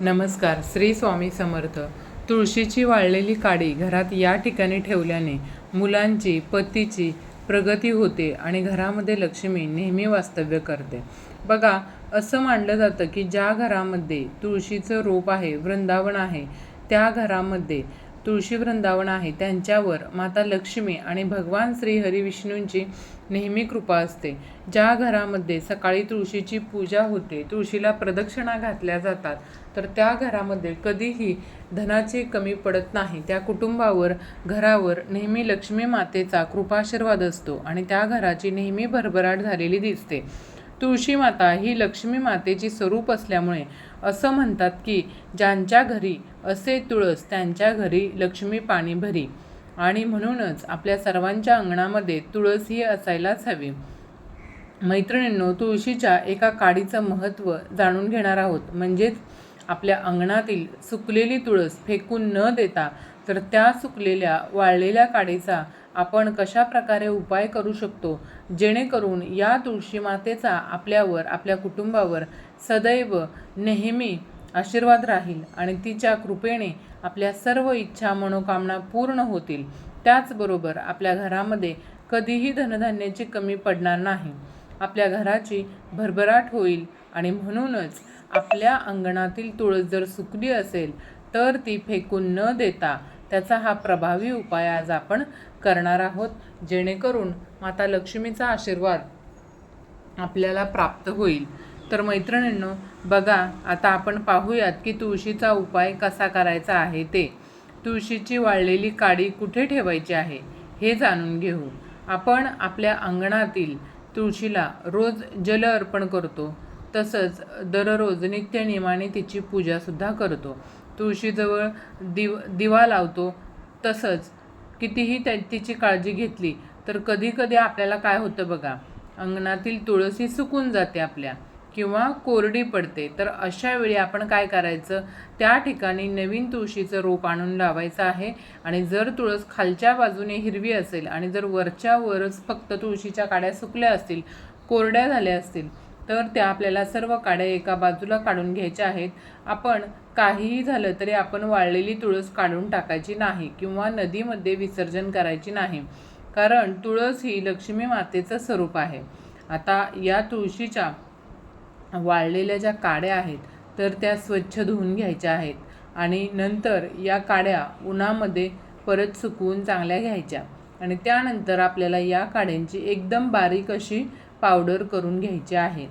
नमस्कार श्री स्वामी समर्थ. तुळशीची वाळलेली काडी घरात या ठिकाणी ठेवल्याने मुलांची पतीची प्रगती होते आणि घरामध्ये लक्ष्मी नेहमी वास्तव्य करते. बघा असं मानलं जातं की ज्या घरामध्ये तुळशीचं रोप आहे वृंदावन आहे त्या घरामध्ये तुळशी वृंदावन आहे. त्यांच्यावर माता लक्ष्मी आणि भगवान श्री हरिविष्णूंची नेहमी कृपा असते. ज्या घरामध्ये सकाळी तुळशीची पूजा होते तुळशीला प्रदक्षिणा घातल्या जातात तर त्या घरामध्ये कधीही धनाची कमी पडत नाही. त्या कुटुंबावर घरावर नेहमी लक्ष्मी मातेचा कृपाशीर्वाद असतो आणि त्या घराची नेहमी भरभराट झालेली दिसते. तुळशी माता ही लक्ष्मी मातेची स्वरूप असल्यामुळे असं म्हणतात की ज्यांच्या घरी असे तुळस त्यांच्या घरी लक्ष्मी पाणी भरी. आणि म्हणूनच आपल्या सर्वांच्या अंगणामध्ये तुळस ही असायलाच हवी. मैत्रिणींनो तुळशीच्या एका काडीचं महत्त्व जाणून घेणार आहोत. म्हणजेच आपल्या अंगणातील सुकलेली तुळस फेकून न देता तर त्या सुकलेल्या वाळलेल्या काडीचा आपण कशा प्रकारे उपाय करू शकतो? जेणेकरून या तुळशी मातेचा आपल्यावर आपल्या कुटुंबावर सदैव नेहमी आशीर्वाद राहील आणि तिच्या कृपेने आपल्या सर्व इच्छा मनोकामना पूर्ण होतील. त्याचबरोबर आपल्या घरामध्ये कधीही धनधान्याची कमी पडणार नाही. आपल्या घराची भरभराट होईल आणि म्हणूनच आपल्या अंगणातील तुळस जर सुकली असेल तर ती फेकून न देता त्याचा हा प्रभावी उपाय आज आपण करणार आहोत. जेणेकरून माता लक्ष्मीचा आशीर्वाद आपल्याला प्राप्त होईल. तर मैत्रिणींनो बघा आता आपण पाहूयात की तुळशीचा उपाय कसा करायचा आहे ते. तुळशीची वाळलेली काडी कुठे ठेवायची आहे हे जाणून घेऊ. आपण आपल्या अंगणातील तुळशीला रोज जल अर्पण करतो. तसंच दररोज नित्यनियमाने तिची पूजासुद्धा करतो. तुळशीजवळ दिव दिवा लावतो तसंच कितीही त्या तिची काळजी घेतली तर कधीकधी आपल्याला काय होतं बघा अंगणातील तुळस ही सुकून जाते आपल्या किंवा कोरडी पडते. तर अशा वेळी आपण काय करायचं? त्या ठिकाणी नवीन तुळशीचं रोप आणून लावायचं आहे आणि जर तुळस खालच्या बाजूने हिरवी असेल आणि जर वरच्या वरच फक्त तुळशीच्या काड्या सुकल्या असतील कोरड्या झाल्या असतील तर त्या आपल्याला सर्व काड्या एका बाजूला काढून घ्यायच्या आहेत. आपण काहीही झालं तरी आपण वाळलेली तुळस काढून टाकायची नाही किंवा नदीमध्ये विसर्जन करायची नाही. कारण तुळस ही लक्ष्मी मातेचं स्वरूप आहे. आता या तुळशीच्या वाळलेल्या ज्या काड्या आहेत तर त्या स्वच्छ धुवून घ्यायच्या आहेत आणि नंतर या काड्या उन्हामध्ये परत सुकवून चांगल्या घ्यायच्या आणि त्यानंतर आपल्याला या काड्यांची एकदम बारीक अशी पावडर करून घ्यायची आहे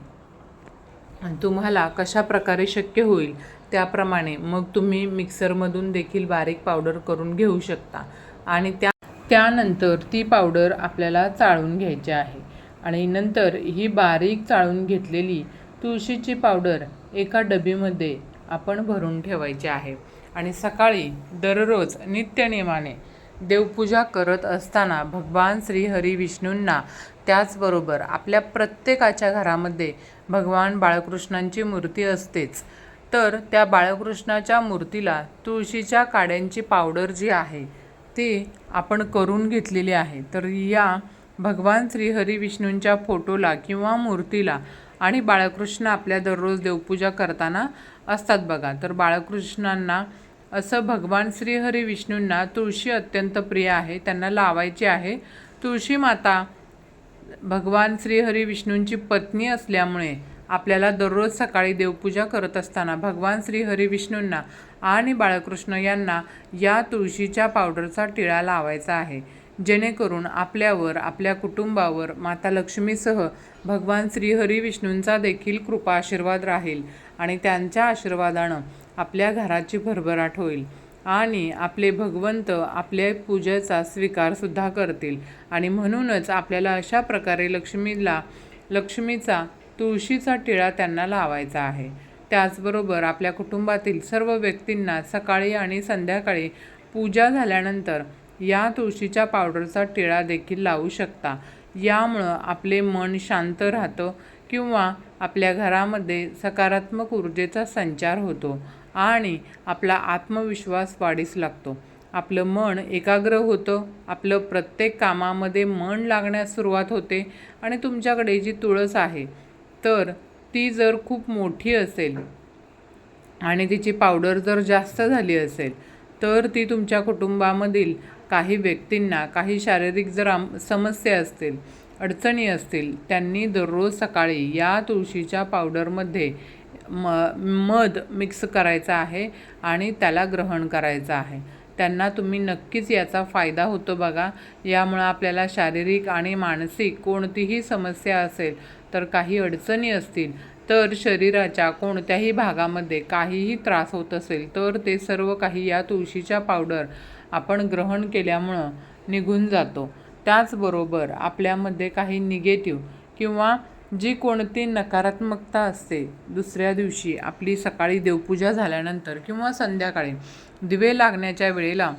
तुम्हाला कशा प्रकारे शक्य होईल त्याप्रमाणे मग तुम्ही मिक्सरमधून देखील बारीक पावडर करून घेऊ शकता. आणि त्या त्यानंतर ती पावडर आपल्याला चाळून घ्यायची आहे. आणि नंतर ही बारीक चाळून घेतलेली तुळशीची पावडर एका डबीमध्ये आपण भरून ठेवायची आहे. आणि सकाळी दररोज नित्यनियमाने देवपूजा करत असताना भगवान श्री हरी विष्णूंना त्याचबरोबर आपल्या प्रत्येकाच्या घरामध्ये भगवान बाळकृष्णांची मूर्ती असतेच. तर त्या बाळकृष्णाच्या मूर्तीला तुळशीच्या काड्यांची पावडर जी आहे ती आपण करून घेतलेली आहे. तर या भगवान श्रीहरी विष्णूंच्या फोटोला किंवा मूर्तीला आणि बाळकृष्ण आपल्या दररोज देवपूजा करताना असतात बघा. तर बाळकृष्णांना असं भगवान श्रीहरी विष्णूंना तुळशी अत्यंत प्रिय आहे. त्यांना लावायची आहे. तुळशी माता भगवान श्रीहरी विष्णूंची पत्नी असल्यामुळे आपल्याला दररोज सकाळी देवपूजा करत असताना भगवान श्री हरी विष्णूंना आणि बाळकृष्ण यांना या तुळशीच्या पावडरचा टिळा लावायचा आहे. जेणेकरून आपल्यावर आपल्या कुटुंबावर माता लक्ष्मीसह भगवान श्रीहरी विष्णूंचा देखील कृपा आशीर्वाद राहील आणि त्यांच्या आशीर्वादानं आपल्या घराची भरभराट होईल. आणि आपले भगवंत आपल्या पूजेचा स्वीकारसुद्धा करतील. आणि म्हणूनच आपल्याला अशा प्रकारे लक्ष्मीला लक्ष्मीचा तुळशीचा टिळा त्यांना लावायचा आहे. त्याचबरोबर आपल्या कुटुंबातील सर्व व्यक्तींना सकाळी आणि संध्याकाळी पूजा झाल्यानंतर या तुळशीच्या पावडरचा टिळा देखील लावू शकता. यामुळं आपले मन शांत राहतं किंवा आपल्या घरामध्ये सकारात्मक ऊर्जेचा संचार होतो. आणि आपला आत्मविश्वास वाढीस लागतो. आपलं मन एकाग्र होतं. आपलं प्रत्येक कामामध्ये मन लागण्यास सुरुवात होते आणि तुमच्याकडे जी तुळस आहे तर ती जर खूप मोठी असेल आणि तिची पावडर जर जास्त झाली असेल तर ती तुमच्या कुटुंबामधील काही व्यक्तींना काही शारीरिक जर आम समस्या असतील अडचणी असतील त्यांनी दररोज सकाळी या तुळशीच्या पावडरमध्ये म मध मिक्स करायचा आहे आणि त्याला ग्रहण करायचं आहे. त्यांना तुम्ही नक्कीच याचा फायदा होतो बघा. यामुळं आपल्याला शारीरिक आणि मानसिक कोणतीही समस्या असेल तर काही अडचणी असतील तर शरीराच्या कोणत्याही भागामध्ये काहीही त्रास होत असेल तर ते सर्व काही या तुळशीच्या पावडर आपण ग्रहण केल्यामुळं निघून जातो. त्याचबरोबर आपल्यामध्ये काही निगेटिव्ह किंवा जी कोणती नकारात्मकता असते दुसऱ्या दिवशी आपली सकाळी देवपूजा झाल्यानंतर किंवा संध्याकाळी दिवे लागण्याच्या वेळेला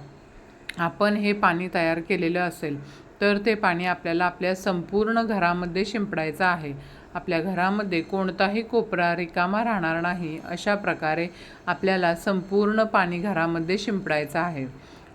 आपण हे पाणी तयार केलेलं असेल तर ते पाणी आपल्याला आपल्या संपूर्ण घरामध्ये शिंपडायचं आहे. आपल्या घरामध्ये कोणताही कोपरा रिकामा राहणार नाही अशा प्रकारे आपल्याला संपूर्ण पाणी घरामध्ये शिंपडायचं आहे.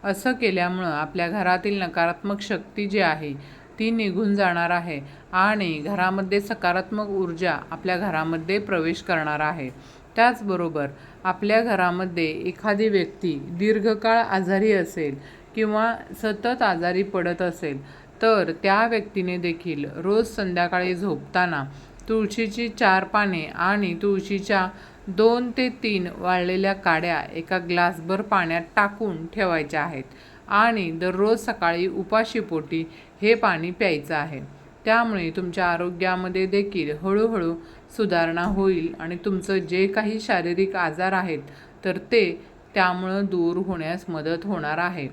असं केल्यामुळं आपल्या घरातील नकारात्मक शक्ती जी आहे ती निघून जाणार आहे आणि घरामध्ये सकारात्मक ऊर्जा आपल्या घरामध्ये प्रवेश करणार आहे. त्याचबरोबर आपल्या घरामध्ये एखादी व्यक्ती दीर्घकाळ आजारी असेल किंवा सतत आजारी पडत असेल तर त्या व्यक्तीने देखील रोज संध्याकाळी झोपताना तुळशीची चार पाने आणि तुळशीच्या दोन ते तीन वाळलेल्या काड्या एका ग्लासभर पाण्यात टाकून ठेवायच्या आहेत. आणि दररोज सकाळी उपाशीपोटी हे पाणी प्यायचं आहे. त्यामुळे तुमच्या आरोग्यामध्ये देखील हळूहळू सुधारणा होईल आणि तुमचं जे काही शारीरिक आजार आहेत तर ते त्यामुळं दूर होण्यास मदत होणार आहे.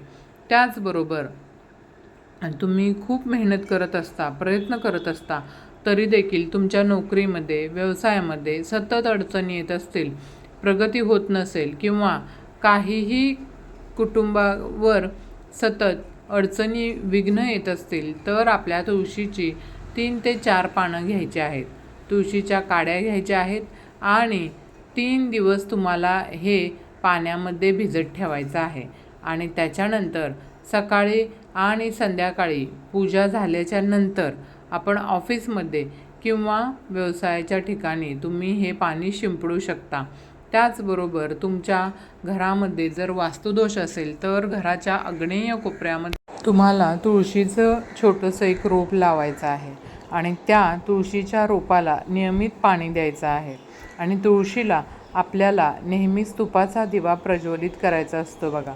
त्याचबरोबर तुम्ही खूप मेहनत करत असता प्रयत्न करत असता तरी देखील तुमच्या नोकरीमध्ये व्यवसायामध्ये सतत अडचणी येत असतील प्रगती होत नसेल किंवा काहीही कुटुंबावर सतत अडचणी विघ्न येत असतील तर आपल्या तुळशीची तीन ते चार पानं घ्यायची आहेत. तुळशीच्या काड्या घ्यायच्या आहेत आणि तीन दिवस तुम्हाला हे पाण्यामध्ये भिजत ठेवायचं आहे. आणि त्याच्यानंतर सकाळी आणि संध्याकाळी पूजा झाल्याच्यानंतर आपण ऑफिसमध्ये किंवा व्यवसायाच्या ठिकाणी तुम्ही हे पाणी शिंपडू शकता. त्याचबरोबर तुमच्या घरामध्ये जर वास्तुदोष असेल तर घराच्या आग्नेय कोपऱ्यामध्ये तुम्हाला तुळशीचं छोटंसं एक रोप लावायचं आहे आणि त्या तुळशीच्या रोपाला नियमित पाणी द्यायचं आहे. आणि तुळशीला आपल्याला नेहमीच तुपाचा दिवा प्रज्वलित करायचा असतो बघा.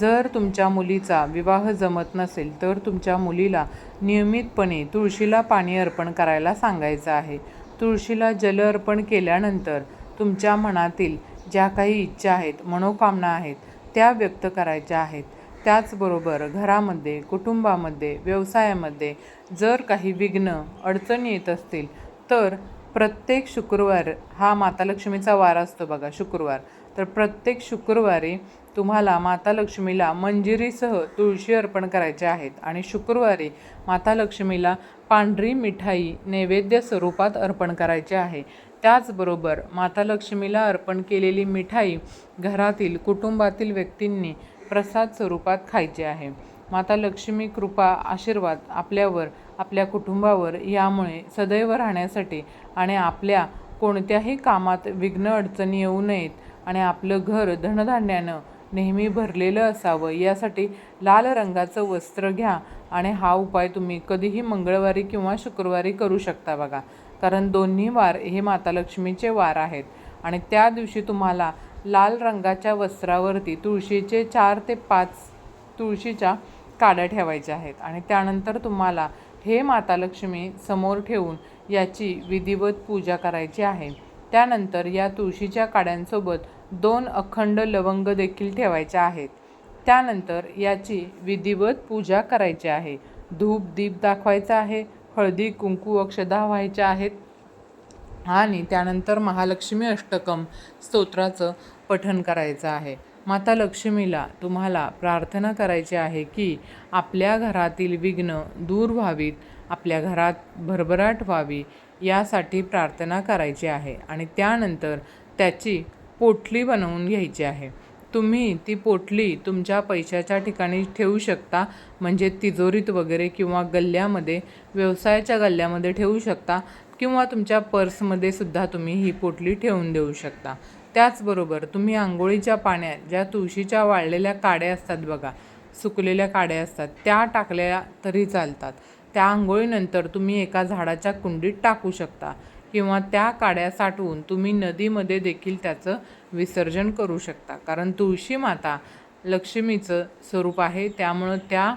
जर तुमच्या मुलीचा विवाह जमत नसेल तर तुमच्या मुलीला नियमितपणे तुळशीला पाणी अर्पण करायला सांगायचं आहे. तुळशीला जल अर्पण केल्यानंतर तुमच्या मनातील ज्या काही इच्छा आहेत मनोकामना आहेत त्या व्यक्त करायच्या आहेत. त्याचबरोबर घरामध्ये कुटुंबामध्ये व्यवसायामध्ये जर काही विघ्न अडचणी येत असतील तर प्रत्येक शुक्रवार हा माता लक्ष्मीचा वार असतो बघा शुक्रवार. तर प्रत्येक शुक्रवारी तुम्हाला माता लक्ष्मीला मंजिरीसह तुळशी अर्पण करायचे आहेत आणि शुक्रवारी माता लक्ष्मीला पांढरी मिठाई नैवेद्य स्वरूपात अर्पण करायचे आहे. त्याचबरोबर माता लक्ष्मीला अर्पण केलेली मिठाई घरातील कुटुंबातील व्यक्तींनी प्रसाद स्वरूपात खायचे आहे. माता लक्ष्मी कृपा आशीर्वाद आपल्यावर आपल्या कुटुंबावर यामुळे सदैव राहण्यासाठी आणि आपल्या कोणत्याही कामात विघ्न अडचणी येऊ नयेत आणि आपलं घर धनधान्यानं नेहमी भरलेलं असावं यासाठी लाल रंगाचं वस्त्र घ्या आणि हा उपाय तुम्ही कधीही मंगळवारी किंवा शुक्रवारी करू शकता बघा. कारण दोन्ही वार हे माता लक्ष्मीचे वार आहेत. आणि त्या दिवशी तुम्हाला लाल रंगाच्या वस्त्रावरती तुळशीचे चार ते पाच तुळशीच्या काड्या ठेवायच्या आहेत. आणि त्यानंतर तुम्हाला हे माता लक्ष्मी समोर ठेवून याची विधिवत पूजा करायची आहे. त्यानंतर या तुळशीच्या काड्यांसोबत दोन अखंड लवंग देखील ठेवायच्या आहेत. त्यानंतर याची विधिवत पूजा करायची आहे. धूप दीप दाखवायचा आहे. हळदी कुंकू अक्षदा व्हायच्या आहेत. आणि त्यानंतर महालक्ष्मी अष्टकम स्तोत्राचं पठन करायचं आहे. माता लक्ष्मीला तुम्हाला प्रार्थना करायची आहे की आपल्या घरातील विघ्न दूर व्हावीत आपल्या घरात भरभराट व्हावी यासाठी प्रार्थना करायची आहे. आणि त्यानंतर त्याची पोटली बनवून घ्यायची आहे. तुम्ही ती पोटली तुमच्या पैशाच्या ठिकाणी ठेवू शकता म्हणजे तिजोरीत वगैरे किंवा गल्ल्यामध्ये व्यवसायाच्या गल्ल्यामध्ये ठेवू शकता किंवा तुमच्या पर्समध्ये सुद्धा तुम्ही ही पोटली ठेवून देऊ शकता. त्याचबरोबर तुम्ही आंघोळीच्या पाण्यात ज्या तुळशीच्या वाळलेल्या काड्या असतात बघा सुकलेल्या काड्या असतात त्या टाकल्या तरी चालतात. त्या आंघोळीनंतर तुम्ही एका झाडाच्या कुंडीत टाकू शकता. किंवा त्या काड्या साठवून तुम्ही नदीमध्ये देखील त्याचं विसर्जन करू शकता. कारण तुळशी माता लक्ष्मीचं स्वरूप आहे. त्यामुळं त्या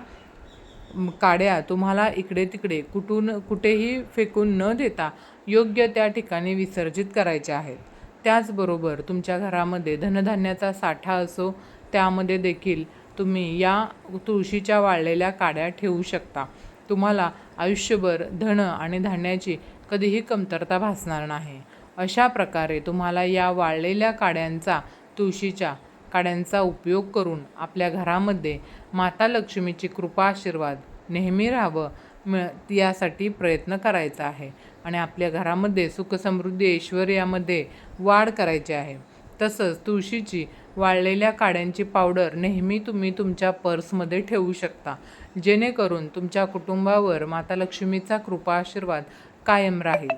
काड्या तुम्हाला इकडे तिकडे कुठून कुठेही फेकून न देता योग्य त्या ठिकाणी विसर्जित करायच्या आहेत. त्याचबरोबर तुमच्या घरामध्ये धनधान्याचा साठा असो त्यामध्ये देखील तुम्ही या तुळशीच्या वाळलेल्या काड्या ठेवू शकता. तुम्हाला आयुष्यभर धन आणि धान्याची कधीही कमतरता भासणार नाही. अशा प्रकारे तुम्हाला या वाळलेल्या काड्यांचा तुळशीच्या काड्यांचा उपयोग करून आपल्या घरामध्ये माता लक्ष्मीची कृपा आशीर्वाद नेहमी राहावं मिळ यासाठी प्रयत्न करायचा आहे. आणि आपल्या घरामध्ये सुखसमृद्धी ऐश्वर्यामध्ये वाढ करायची आहे. तसंच तुळशीची वाळलेल्या काड्यांची पावडर नेहमी तुम्ही तुमच्या पर्समध्ये ठेवू शकता. जेणेकरून तुमच्या कुटुंबावर माता लक्ष्मीचा कृपा आशीर्वाद कायम राहील.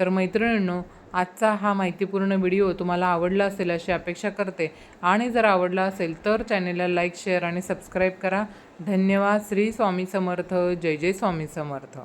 तर मैत्रिणींनो आजचा हा माहितीपूर्ण व्हिडिओ तुम्हाला आवडला असेल अशी अपेक्षा करते. आणि जर आवडला असेल तर चॅनेलला लाईक शेअर आणि सबस्क्राईब करा. धन्यवाद. श्री स्वामी समर्थ. जय जय स्वामी समर्थ.